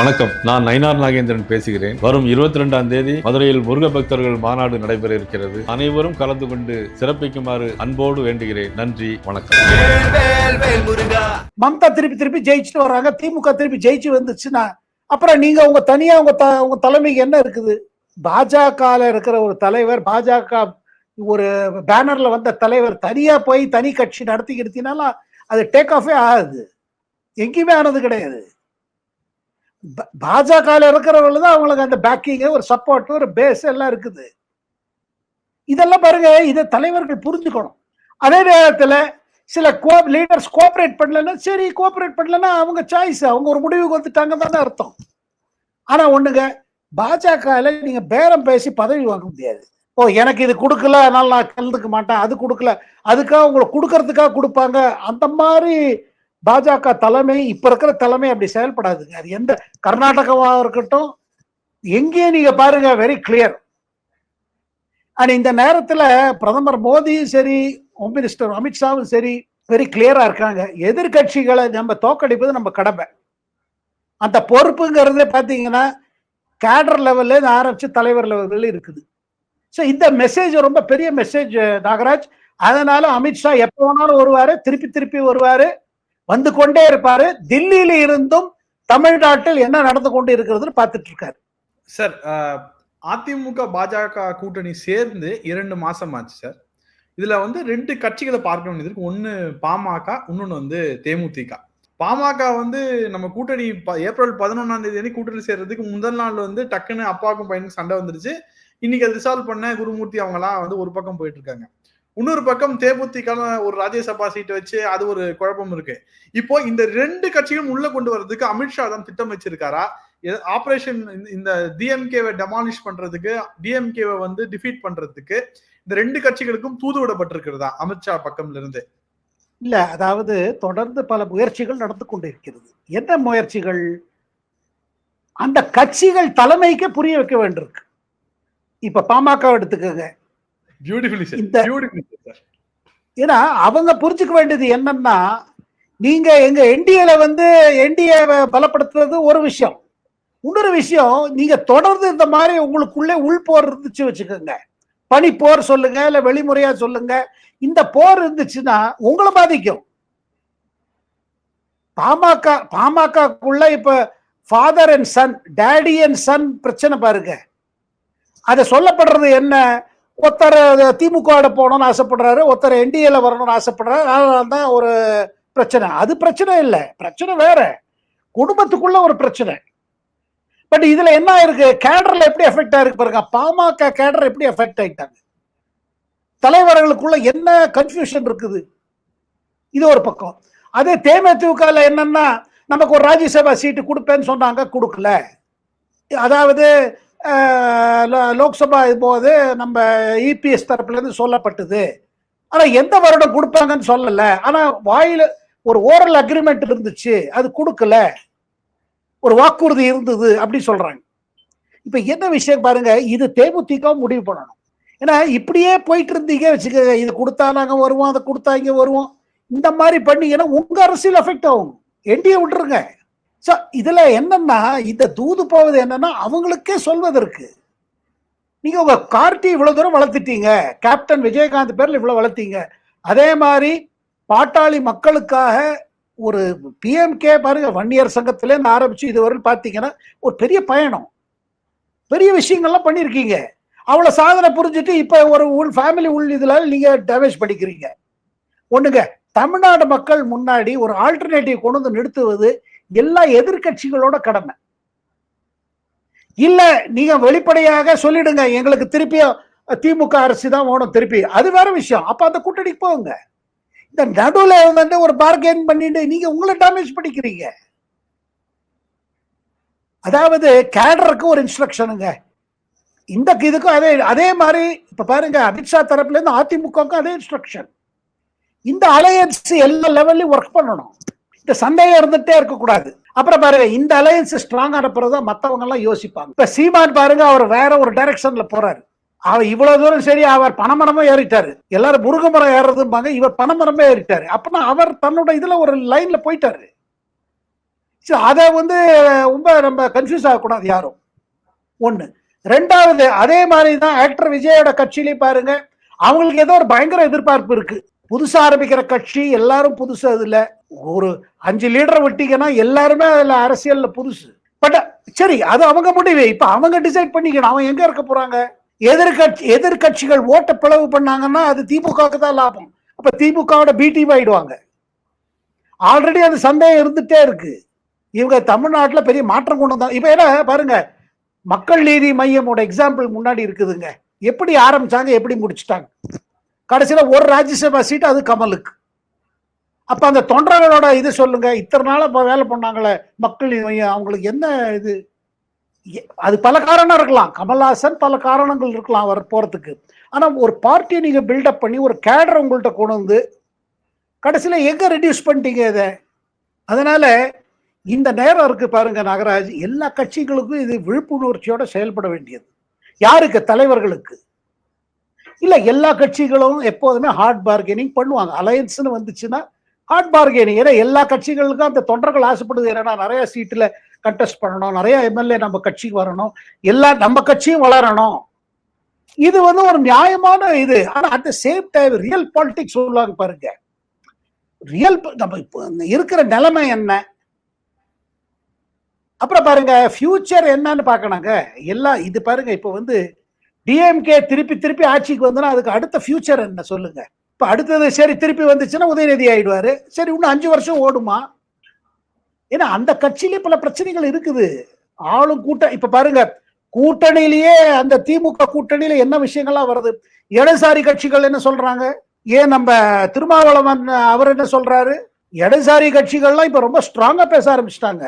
வணக்கம். நான் நயினார் நாகேந்திரன் பேசுகிறேன். வரும் இருபத்தி ரெண்டாம் தேதி மதுரையில் முருக பக்தர்கள் மாநாடு நடைபெற இருக்கிறது. அனைவரும் கலந்து கொண்டு சிறப்பிக்குமாறு அன்போடு வேண்டுகிறேன். நன்றி வணக்கம். மம்தா திருப்பி திருப்பி ஜெயிச்சுட்டு வர்றாங்க. திமுக திருப்பி ஜெயிச்சு வந்துச்சுன்னா அப்புறம் நீங்க உங்க தனியா உங்க த உங்க தலைமைக்கு என்ன இருக்குது? பாஜகல இருக்கிற ஒரு தலைவர் பாஜக ஒரு பேனர்ல வந்த தலைவர் தனியா போய் தனி கட்சி நடத்தி அது டேக் ஆஃபே ஆகாது. எங்கேயுமே ஆனது கிடையாது. பாஜகவில் இருக்கிறவங்க தான் அவங்களுக்கு அந்த பேக்கிங் ஒரு சப்போர்ட் ஒரு பேஸ் எல்லாம் இருக்குது. இதெல்லாம் பாருங்க இதை தலைவர்கள் புரிஞ்சுக்கணும். அதே நேரத்தில் சில கோ லீடர்ஸ் கோஆப்ரேட் பண்ணலன்னா சரி கோஆப்ரேட் பண்ணலன்னா அவங்க சாய்ஸ் அவங்க ஒரு முடிவுக்கு வந்துட்டாங்க தானே அர்த்தம். ஆனா ஒண்ணுங்க பாஜகவில் நீங்க பேரம் பேசி பதவி வாங்க முடியாது. ஓ எனக்கு இது கொடுக்கல அதனால நான் கலந்துக்க மாட்டேன் அது கொடுக்கல அதுக்காக உங்களுக்கு கொடுக்கறதுக்காக கொடுப்பாங்க அந்த மாதிரி பாஜக தலைமை இப்ப இருக்கிற தலைமை அப்படி செயல்படாதுங்க. அது எந்த கர்நாடகமாக இருக்கட்டும் எங்கேயும் நீங்க பாருங்க வெரி கிளியர் அண்ட் இந்த நேரத்துல பிரதமர் மோடியும் சரி ஹோம் மினிஸ்டர் அமித்ஷாவும் சரி வெரி கிளியரா இருக்காங்க. எதிர்கட்சிகளை நம்ம தோக்கடிப்பது நம்ம கடமை. அந்த பொறுப்புங்கிறதே பார்த்தீங்கன்னா கேடர் லெவல்ல ஆரம்பிச்சு தலைவர் லெவலில் இருக்குது. ஸோ இந்த மெசேஜ் ரொம்ப பெரிய மெசேஜ் நாகராஜ். அதனால அமித்ஷா எப்போ வேணாலும் வருவாரு திருப்பி திருப்பி வருவாரு. வந்து கொண்டே இருப்பாரு. தில்லியில இருந்தும் தமிழ்நாட்டில் என்ன நடந்து கொண்டு இருக்கிறதுன்னு பார்த்துட்டு இருக்காரு. சார் அதிமுக பாஜக கூட்டணி சேர்ந்து இரண்டு மாசம் ஆச்சு சார். இதுல வந்து ரெண்டு கட்சிகளை பார்க்க வேண்டியது இருக்கு. ஒன்னு பாமக இன்னொன்னு வந்து தேமுதிக. பாமக வந்து நம்ம கூட்டணி ஏப்ரல் பதினொன்னாம் தேதி கூட்டணி சேர்றதுக்கு முதல் நாள் வந்து டக்குன்னு அப்பாவுக்கும் பையனுக்கு சண்டை வந்துருச்சு. இன்னைக்கு அது ரிசால்வ் பண்ண குருமூர்த்தி அவங்கலாம் வந்து ஒரு பக்கம் போயிட்டு இருக்காங்க. இன்னொரு பக்கம் தேமுதிகான ஒரு ராஜ்யசபா சீட்டை வச்சு அது ஒரு குழப்பம் இருக்கு. இப்போ இந்த ரெண்டு கட்சிகளும் உள்ள கொண்டு வர்றதுக்கு அமித்ஷா தான் திட்டம் வச்சிருக்காரா? ஆபரேஷன் இந்த டிஎம்கேவை டெமாலிஷ் பண்றதுக்கு டிஎம்கேவை வந்து டிஃபீட் பண்றதுக்கு இந்த ரெண்டு கட்சிகளுக்கும் தூது விடப்பட்டிருக்கிறதா அமித்ஷா பக்கம்ல இருந்து? இல்ல அதாவது தொடர்ந்து பல முயற்சிகள் நடந்து கொண்டிருக்கிறது. என்ன முயற்சிகள்? அந்த கட்சிகள் தலைமைக்கு புரிய வைக்க வேண்டியிருக்கு. இப்ப பாமக எடுத்துக்கோங்க. ஏன்னா அவங்க புரிஞ்சுக்க வேண்டியது என்னன்னா நீங்க எங்க என்டிஏல வந்து என்டிஏ பலப்படுத்துறது ஒரு விஷயம். இன்னொரு விஷயம் நீங்க தொடர்ந்து இந்த மாதிரி உங்களுக்குள்ளே உள்போர் இருந்துச்சு வச்சுக்கோங்க. பனி போர் சொல்லுங்க இல்ல வெளிமுறையா சொல்லுங்க. இந்த போர் இருந்துச்சுன்னா உங்களை பாதிக்கும். பாமக பாமகக்குள்ள இப்ப father and son daddy and son பிரச்சனை பாருங்க. அதை சொல்லப்படுறது என்ன? ஒருத்தர் திமுகவோட போகணும்னு ஆசைப்படுறாரு ஒருத்தர் என்டிஏல வரணும்னு ஆசைப்படுறாரு. அதனால தான் ஒரு பிரச்சனை. அது பிரச்சனை இல்லை. பிரச்சனை வேற. குடும்பத்துக்குள்ள ஒரு பிரச்சனை. பட் இதுல என்ன ஆயிருக்கு? கேடர்ல எப்படி எஃபெக்ட் ஆயிருக்கு பாருங்க. பாமக கேடர் எப்படி எஃபெக்ட் ஆயிட்டாங்க? தலைவர்களுக்குள்ள என்ன கன்ஃபியூஷன் இருக்குது? இது ஒரு பக்கம். அதே தேமுதிகல என்னன்னா நமக்கு ஒரு ராஜ்யசபா சீட்டு கொடுப்பேன்னு சொன்னாங்க கொடுக்கல. அதாவது லோக்சபா போது நம்ம இபிஎஸ் தரப்புலேருந்து சொல்லப்பட்டது. ஆனால் எந்த வருடம் கொடுப்பாங்கன்னு சொல்லலை. ஆனால் வாயில் ஒரு ஓரல் அக்ரிமெண்ட் இருந்துச்சு. அது கொடுக்கல. ஒரு வாக்குறுதி இருந்தது அப்படி சொல்கிறாங்க இப்போ என்ன விஷயம் பாருங்க இது தேமுதிக முடிவு பண்ணணும். ஏன்னா இப்படியே போயிட்டு இருந்தீங்க வச்சுக்கோங்க. இது கொடுத்தா நாங்கள் வருவோம் அதை கொடுத்தா இங்கே வருவோம். இந்த மாதிரி பண்ணீங்கன்னா உங்கள் அரசியல் எஃபெக்ட் ஆகும். என்டிஏ விட்டுருங்க. ஸோ இதில் என்னன்னா இந்த தூது போவது என்னன்னா அவங்களுக்கே சொல்வதற்கு. நீங்கள் உங்கள் கார்த்தி இவ்வளோ தூரம் வளர்த்துட்டீங்க. கேப்டன் விஜயகாந்த் பேரில் இவ்வளோ வளர்த்தீங்க. அதே மாதிரி பாட்டாளி மக்களுக்காக ஒரு பிஎம்கே பாருங்க வன்னியர் சங்கத்திலேருந்து ஆரம்பித்து இதுவரை பார்த்தீங்கன்னா ஒரு பெரிய பயணம். பெரிய விஷயங்கள்லாம் பண்ணியிருக்கீங்க. அவ்வளோ சாதனை புரிஞ்சுட்டு இப்போ ஒரு உள் ஃபேமிலி உள் இதில் நீங்கள் டேமேஜ் பண்ணிக்கிறீங்க. ஒன்றுங்க தமிழ்நாடு மக்கள் முன்னாடி ஒரு ஆல்டர்னேட்டிவ் கொண்டு வந்து நிறுத்துவது எல்லா எதிர்க்கட்சிகளோட கடமை. இல்ல நீங்க வெளிப்படையாக சொல்லிடுங்க எங்களுக்கு திருப்பியும் திமுக அரசு தான் வேணும் திருப்பி. அது வேற விஷயம். அப்ப அந்த கூட்டணிக்கு போங்க. இந்த நடுவில் வந்து ஒரு பார்கெயின் பண்ணிட்டு நீங்க உங்களை டேமேஜ் பண்ணிக்கிறீங்க. அதாவது கேடருக்கு ஒரு இன்ஸ்ட்ரக்ஷனுங்க இந்த இதுக்கும் அதே அதே மாதிரி இப்ப பாருங்க அமித்ஷா தரப்புல இருந்து அதிமுகவுக்கும் அதே இன்ஸ்ட்ரக்ஷன் இந்த அலையன்ஸ் எல்லா லெவல்லையும் ஒர்க் பண்ணணும். இந்த சந்தேகம் இருந்துட்டே இருக்கக்கூடாது. அப்புறம் பாருங்க இந்த அலையன்ஸ் ஸ்ட்ராங் அனுப்புறத மற்றவங்க எல்லாம் யோசிப்பாங்க. இப்ப சீமான் பாருங்க அவர் வேற ஒரு டைரக்ஷன்ல போறாரு. அவர் இவ்வளவு தூரம் சரி அவர் பணமரமே ஏறிட்டாரு. எல்லாரும் முருகமரம் ஏறுறதும்பாங்க இவர் பணமரமே ஏறிட்டாரு. அப்படின்னா அவர் தன்னோட இதுல ஒரு லைன்ல போயிட்டாரு. ஸோ அதை வந்து ரொம்ப நம்ம கன்ஃபியூஸ் ஆகக்கூடாது யாரும். ஒண்ணு. ரெண்டாவது அதே மாதிரி தான் ஆக்டர் விஜயோட கட்சியிலையும் பாருங்க அவங்களுக்கு ஏதோ ஒரு பயங்கர எதிர்பார்ப்பு இருக்கு. புதுசாக ஆரம்பிக்கிற கட்சி எல்லாரும் புதுசு அதில். ஒரு அஞ்சு லீடரை விட்டீங்கன்னா எல்லாருமே அதில் அரசியலில் புதுசு. பட் சரி அது அவங்க முடிவு. இப்போ அவங்க டிசைட் பண்ணிக்கணும். அவன் எங்கே இருக்க போகிறாங்க எதிர்கட்சி எதிர்கட்சிகள் ஓட்ட பிளவு பண்ணாங்கன்னா அது திமுகவுக்கு தான் லாபம். அப்போ திமுகவோட பி டீம் ஆயிடுவாங்க. ஆல்ரெடி அது சந்தேகம் இருந்துகிட்டே இருக்கு. இவங்க தமிழ்நாட்டில் பெரிய மாற்றம் கொண்டு வந்தாங்க இப்போ ஏன்னா பாருங்க. மக்கள் நீதி மையமோட எக்ஸாம்பிள் முன்னாடி இருக்குதுங்க. எப்படி ஆரம்பிச்சாங்க எப்படி முடிச்சிட்டாங்க? கடைசியில் ஒரு ராஜ்யசபா சீட் அது கமலுக்கு. அப்போ அந்த தொண்டர்களோட இது சொல்லுங்க இத்தனை நாள் இப்போ வேலை பண்ணாங்களே மக்கள் அவங்களுக்கு என்ன இது? எ- அது பல காரணம் இருக்கலாம். கமல்ஹாசன் பல காரணங்கள் இருக்கலாம் அவர் போகிறதுக்கு ஆனால் ஒரு பார்ட்டியை நீங்கள் பில்டப் பண்ணி ஒரு கேடர் உங்கள்கிட்ட கொண்டு வந்து கடைசியில் எங்கே ரெடியூஸ் பண்ணிட்டீங்க இதை? அதனால் இந்த நேரம் இருக்கு பாருங்க நாகராஜ். எல்லா கட்சிகளுக்கும் இது விழிப்புணர்ச்சியோட செயல்பட வேண்டியது. யாருக்கு? தலைவர்களுக்கு. இல்ல எல்லா கட்சிகளும் எப்போதுமே ஹார்ட் பார்கெனிங் பண்ணுவாங்க. அலையன்ஸ்னு வந்துச்சுன்னா ஹார்ட் பார்கெனிங் ஏன்னா எல்லா கட்சிகளுக்கும் அந்த தொண்டர்கள் ஆசைப்படுது. என்னன்னா நிறைய சீட்டுல கண்டெஸ்ட் பண்ணணும். நிறைய எம்எல்ஏ நம்ம கட்சிக்கு வரணும். எல்லா நம்ம கட்சியும் வளரணும். இது வந்து ஒரு நியாயமான இது. ஆனா at the same time real politics சொல்லுவாங்க பாருங்க. ரியல் நம்ம இப்போ இருக்கிற நிலைமை என்ன? அப்புறம் பாருங்க ஃபியூச்சர் என்னன்னு பார்க்கணுங்க. எல்லாம் இது பாருங்க இப்போ வந்து டிஎம்கே திருப்பி திருப்பி ஆட்சிக்கு வந்தனா அதுக்கு அடுத்த ஃபியூச்சர் என்ன சொல்லுங்க? இப்போ அடுத்தது சரி திருப்பி வந்துச்சுன்னா உதயநிதி ஆயிடுவாரு. சரி இன்னும் அஞ்சு வருஷம் ஓடுமா? ஏன்னா அந்த கட்சியிலே பல பிரச்சனைகள் இருக்குது. ஆளும் கூட்டம் இப்ப பாருங்க கூட்டணியிலேயே அந்த திமுக கூட்டணியில என்ன விஷயங்கள்லாம் வருது? இடதுசாரி கட்சிகள் என்ன சொல்றாங்க? ஏன் நம்ம திருமாவளவன் அவர் என்ன சொல்றாரு? இடதுசாரி கட்சிகள்லாம் இப்ப ரொம்ப ஸ்ட்ராங்கா பேச ஆரம்பிச்சிட்டாங்க.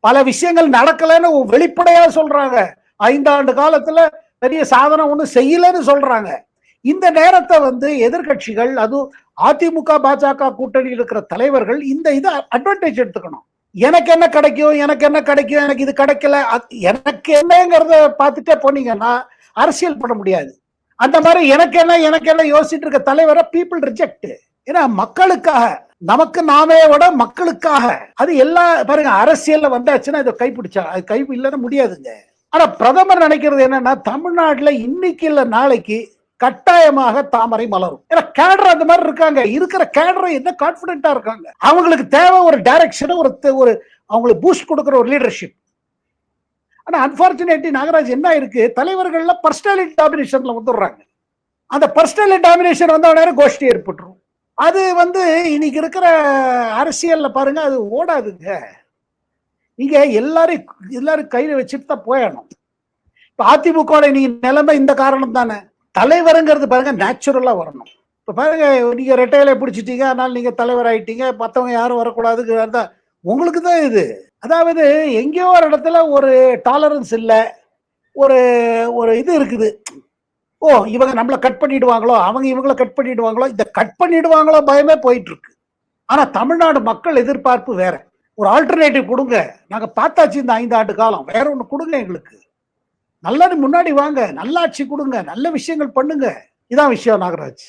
பல விஷயங்கள் நடக்கலைன்னு வெளிப்படையா சொல்றாங்க. ஐந்தாண்டு காலத்துல பெரிய சாதனை ஒண்ணும் செய்யலன்னு சொல்றாங்க. இந்த நேரத்தை வந்து எதிர்க்கட்சிகள் அதுவும் அதிமுக பாஜக கூட்டணியில் இருக்கிற தலைவர்கள் இந்த இதை அட்வான்டேஜ் எடுத்துக்கணும். எனக்கு என்ன கிடைக்கும் எனக்கு என்ன கிடைக்கும் எனக்கு இது கிடைக்கல அது- எனக்கு என்னங்கிறத பார்த்துட்டே போனீங்கன்னா அரசியல் பண்ண முடியாது. அந்த மாதிரி எனக்கு என்ன எனக்கு என்ன யோசிச்சுட்டு இருக்க தலைவரை பீப்புள் ரிஜெக்ட் ஏன்னா மக்களுக்காக நமக்கு நாமே விட மக்களுக்காக. அது எல்லா பாருங்க அரசியல்ல வந்தாச்சுன்னா இதை கைப்பிடிச்சா அது கை இல்லைன்னா முடியாதுங்க. ஆனா பிரதமர் நினைக்கிறது என்னன்னா தமிழ்நாட்டில் இன்னைக்கு இல்ல நாளைக்கு கட்டாயமாக தாமரை மலரும். ஏன்னா கேடர் அந்த மாதிரி இருக்காங்க. இருக்கிற கேடரை என்ன கான்பிடென்டா இருக்காங்க? அவங்களுக்கு தேவை ஒரு டைரக்ஷன் ஒரு ஒரு அவங்களுக்கு பூஸ்ட் கொடுக்குற ஒரு லீடர்ஷிப் ஆனா அன்பார்ச்சுனேட்லி நாகராஜ் என்ன இருக்கு தலைவர்கள்ல பர்சனாலிட்டி டாமினேஷன்ல வந்துடுறாங்க. அந்த பர்சனாலிட்டி டாமினேஷன் வந்த உடனே கோஷ்டி ஏற்பட்டுரும். அது வந்து இன்னைக்கு இருக்கிற அரசியல்ல பாருங்க அது ஓடாதுங்க. நீங்க எல்லாரும் எல்லாரும் கையில வச்சுட்டு தான் போயிடணும் இப்ப அதிமுக நீங்க நிலைமை இந்த காரணம் தானே. தலைவருங்கிறது பாருங்க நேச்சுரலா வரணும். இப்ப பாருங்க நீங்க ரெட்டையில பிடிச்சிட்டீங்க அதனால நீங்க தலைவர் ஆயிட்டீங்க மத்தவங்க யாரும் வரக்கூடாதுங்கிறது உங்களுக்கு தான் இது. அதாவது எங்கேயோ ஒரு இடத்துல ஒரு டாலரன்ஸ் இல்லை ஒரு ஒரு இது இருக்குது. ஓ இவங்க நம்மளை கட் பண்ணிடுவாங்களோ அவங்க இவங்கள கட் பண்ணிடுவாங்களோ இதை கட் பண்ணிடுவாங்களோ பயமே போயிட்டு இருக்கு. ஆனா தமிழ்நாடு மக்கள் எதிர்பார்ப்பு வேற. ஒரு ஆல்டர்னேட்டிவ் கொடுங்க. நாங்கள் பார்த்தாச்சு இந்த ஐந்து ஆண்டு காலம். வேற ஒன்று கொடுங்க எங்களுக்கு. நல்லது முன்னாடி வாங்க. நல்லாட்சி கொடுங்க. நல்ல விஷயங்கள் பண்ணுங்க. இதான் விஷயம் நாகராஜ்.